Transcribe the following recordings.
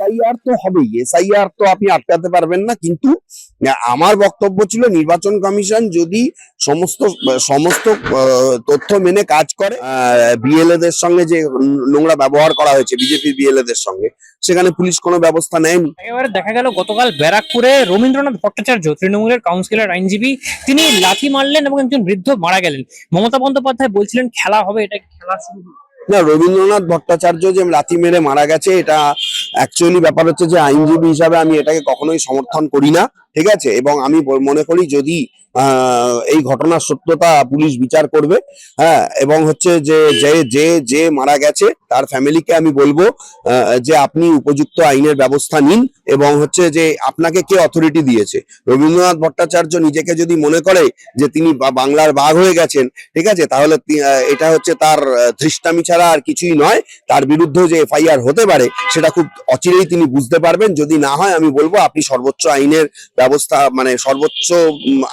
SIR তো হবেই। SIR তো আপনি আটকাতে পারবেন না কিন্তু আমার বক্তব্য ছিল নির্বাচন কমিশন যদি সমস্ত সমস্ত তথ্য মেনে কাজ করে বিএলএ দের সঙ্গে যে নোংরা ব্যবহার করা হয়েছে বিজেপি বিএলএ দের সঙ্গে সেখানে পুলিশ কোনো ব্যবস্থা নেয়নি। একেবারে দেখা গেল গতকাল ব্যারাকপুরে রবীন্দ্রনাথ ভট্টাচার্য তৃণমূলের কাউন্সিলর আইনজীবী তিনি লাথি মারলেন এবং একজন বৃদ্ধ মারা গেলেন। মমতা বন্দ্যোপাধ্যায় বলছিলেন খেলা হবে এটা খেলা শুরু না রবীন্দ্রনাথ ভট্টাচার্য যে লাথি মেরে মারা গেছে এটা অ্যাকচুয়ালি ব্যাপার হচ্ছে যে আইনজীবী হিসাবে আমি এটাকে কখনোই সমর্থন করি না। ঠিক আছে? এবং আমি মনে করি যদি এই ঘটনার সত্যতা পুলিশ বিচার করবে হ্যাঁ এবং হচ্ছে যে যে যে যে মারা গেছে, তার ফ্যামিলিকে আমি বলব যে আপনি উপযুক্ত আইনের ব্যবস্থা নিন, এবং হচ্ছে যে আপনাকে কে অথরিটি দিয়েছে? রবীন্দ্রনাথ ভট্টাচার্য নিজেকে যদি মনে করে যে তিনি বাংলার বাঘ হয়ে গেছেন, ঠিক আছে? তাহলে এটা হচ্ছে তার ধৃষ্টামি ছাড়া আর কিছুই নয়। তার বিরুদ্ধে যে এফআইআর হতে পারে, সেটা খুব অচিরেই তিনি বুঝতে পারবেন। যদি না হয়, আমি বলব আপনি সর্বোচ্চ আইনের ব্যবস্থা মানে সর্বোচ্চ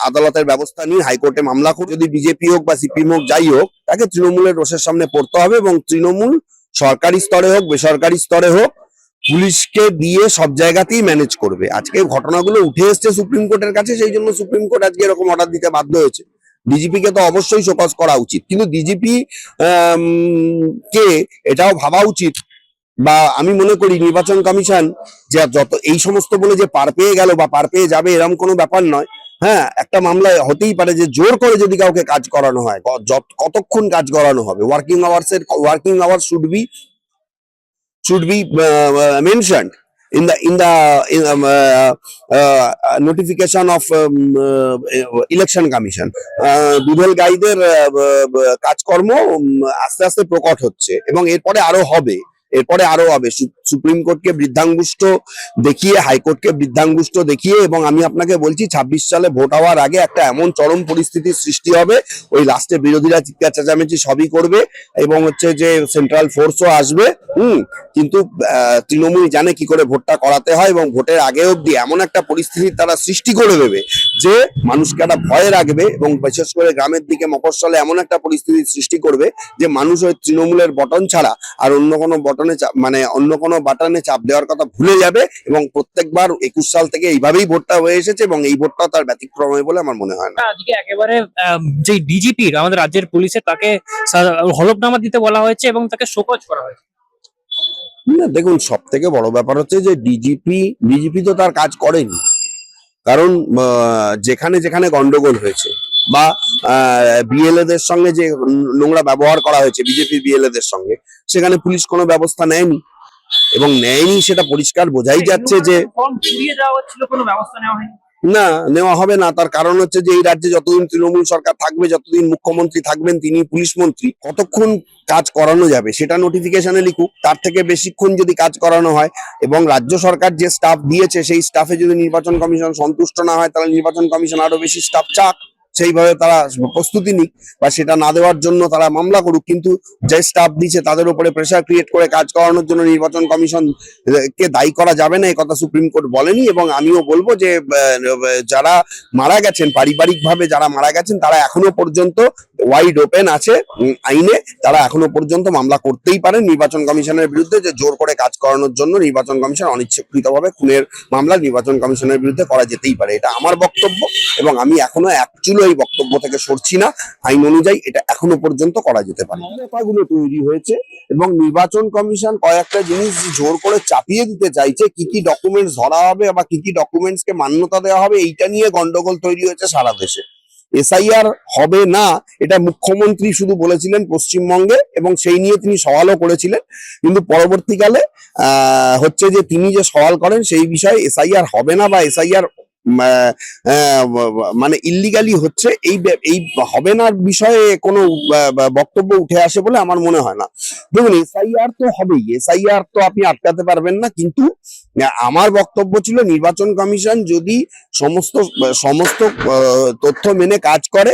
আদালতের ব্যবস্থা নিয়ে হাইকোর্টে মামলা করুন যদি বিজেপি হোক বা সিপিএম হোক, যাই হোক, তাকে তৃণমূলের রোষের সামনে পড়তে হবে এবং তৃণমূল সরকারি স্তরে হোক, বেসরকারি স্তরে হোক, পুলিশকে দিয়ে সব জায়গাতেই ম্যানেজ করবে। আজকে ঘটনাগুলো উঠে এসছে সুপ্রিম কোর্টের কাছে, সেই জন্য সুপ্রিম কোর্ট আজকে এরকম অর্ডার দিতে বাধ্য হয়েছে। ডিজিপি কে তো অবশ্যই শোকজ করা উচিত। কিন্তু ডিজিপি কে, এটাও ভাবা উচিত বা আমি মনে করি নির্বাচন কমিশন যে যত এই সমস্ত বলে যে পার পেয়ে গেল বা পার পেয়ে যাবে এরকম কোনো ব্যাপার নয়। হ্যাঁ একটা মামলায় হতেই পারে যে জোর করে যদি কাউকে কাজ করানো হয় কতক্ষণ কাজ করানো হবে? ওয়ার্কিং আওয়ার্স এর working hours should be should be mentioned in the in the in, um, uh, uh, notification of um, uh, গাইদের কাজকর্ম আস্তে আস্তে প্রকট হচ্ছে এবং এরপরে আরও হবে। এরপরে আরও হবে সু- সুপ্রিম কোর্টকে বৃদ্ধাঙ্গুষ্ট দেখিয়ে হাইকোর্টকে বৃদ্ধাঙ্গুষ্ট দেখিয়ে এবং আমি আপনাকে বলছি, ছাব্বিশ সালে ভোট হওয়ার আগে একটা এমন চরম পরিস্থিতির সৃষ্টি হবে। ওই লাস্টে বিরোধীরা চিৎকার চেঁচামেচি সবই করবে এবং হচ্ছে যে সেন্ট্রাল ফোর্সও আসবে। হুম, কিন্তু তৃণমূল জানে কি করে ভোটটা করাতে হয় এবং ভোটের আগে অবধি এমন একটা পরিস্থিতি তারা সৃষ্টি করে দেবে যে মানুষকে একটা ভয়ে রাখবে এবং বিশেষ করে গ্রামের দিকে মফস্বলে এমন একটা পরিস্থিতি সৃষ্টি করবে যে মানুষ ওই তৃণমূলের বটন ছাড়া আর অন্য কোনো বটনে মানে অন্য কোনো বাটনে চাপ দেওয়ার কথা ভুলে যাবে এবং প্রত্যেকবার একুশ সাল থেকে এইভাবেই ভোটটা হয়ে এসেছে এবং এই ভোটটা তার ব্যতিক্রম হবে বলে আমার মনে হয় না। আজকে একেবারে যে ডিজিপির আমাদের রাজ্যের পুলিশের তাকে হলফনামা দিতে বলা হয়েছে এবং তাকে শোকজ করা হয়েছে। না দেখুন সব থেকে বড় ব্যাপার হচ্ছে যে ডিজিপি ডিজিপি তো তার কাজ করেনি। কারণ যেখানে যেখানে গন্ডগোল হয়েছে বা বিএলএ দের সঙ্গে যে নোংরা ব্যবহার করা হয়েছে বিজেপি বিএলএ দের সঙ্গে সেখানে পুলিশ কোনো ব্যবস্থা নেয়নি। এবং নেয়নি সেটা পরিষ্কার বোঝাই যাচ্ছে যে না নেওয়া হবে না। তার কারণ হচ্ছে যে এই রাজ্যে যতদিন তৃণমূল সরকার থাকবে যতদিন মুখ্যমন্ত্রী থাকবেন তিনি পুলিশ মন্ত্রী কতক্ষণ কাজ করানো যাবে সেটা নোটিফিকেশনে লিখুক। তার থেকে বেশিক্ষণ যদি কাজ করানো হয় এবং রাজ্য সরকার যে স্টাফ দিয়েছে সেই স্টাফে যদি নির্বাচন কমিশন সন্তুষ্ট না হয় তাহলে নির্বাচন কমিশন আরও বেশি স্টাফ চাক। সেইভাবে তারা প্রস্তুতি নিক বা সেটা না দেওয়ার জন্য তারা মামলা করুক, কিন্তু যে স্টাফ দিচ্ছে তাদের উপরে প্রেশার ক্রিয়েট করে কাজ করানোর জন্য নির্বাচন কমিশন কে দায়ী করা যাবে না কথা সুপ্রিম কোর্ট বলেনি এবং আমিও বলব যে যারা মারা গেছেন পারিবারিক ভাবে যারা মারা গেছেন, তারা এখনও পর্যন্ত ওয়াইড ওপেন আছে আইনে, তারা এখনও পর্যন্ত মামলা করতেই পারেন নির্বাচন কমিশনের বিরুদ্ধে, যে জোর করে কাজ করানোর জন্য নির্বাচন কমিশন অনিচ্ছাকৃতভাবে খুনের মামলা নির্বাচন কমিশনের বিরুদ্ধে করা যেতেই পারে। এটা আমার বক্তব্য এবং আমি এখনও এক চুলো এই বক্তব্য থেকে সরছি না। আইন অনুযায়ী এটা এখনও পর্যন্ত করা যেতে পারে। ব্যাপারগুলো তৈরি হয়েছে এবং নির্বাচন কমিশন কয়েকটা জিনিস জোর করে চাপিয়ে দিতে চাইছে। কি কি ডকুমেন্টস ধরা হবে বা কি কি ডকুমেন্টস কে মান্যতা দেওয়া হবে, এইটা নিয়ে গন্ডগোল তৈরি হয়েছে সারা দেশে। এসআইআর হবে না, এটা মুখ্যমন্ত্রী শুধু বলেছিলেন পশ্চিমবঙ্গে এবং সেই নিয়ে তিনি সওয়ালও করেছিলেন। কিন্তু পরবর্তীকালে হচ্ছে যে তিনি যে সওয়াল করেন সেই বিষয়ে এসআইআর হবে না বা এসআইআর মানে ইল্লিগালি হচ্ছে, এই এই হবে না বিষয়ে কোনো বক্তব্য উঠে আসে বলে আমার মনে হয় না। দেখুন, এসআইআর তো হবেই, এসআইআর তো আপনি আটকাতে পারবেন না, কিন্তু আমার বক্তব্য ছিল নির্বাচন কমিশন যদি সমস্ত সমস্ত তথ্য মেনে কাজ করে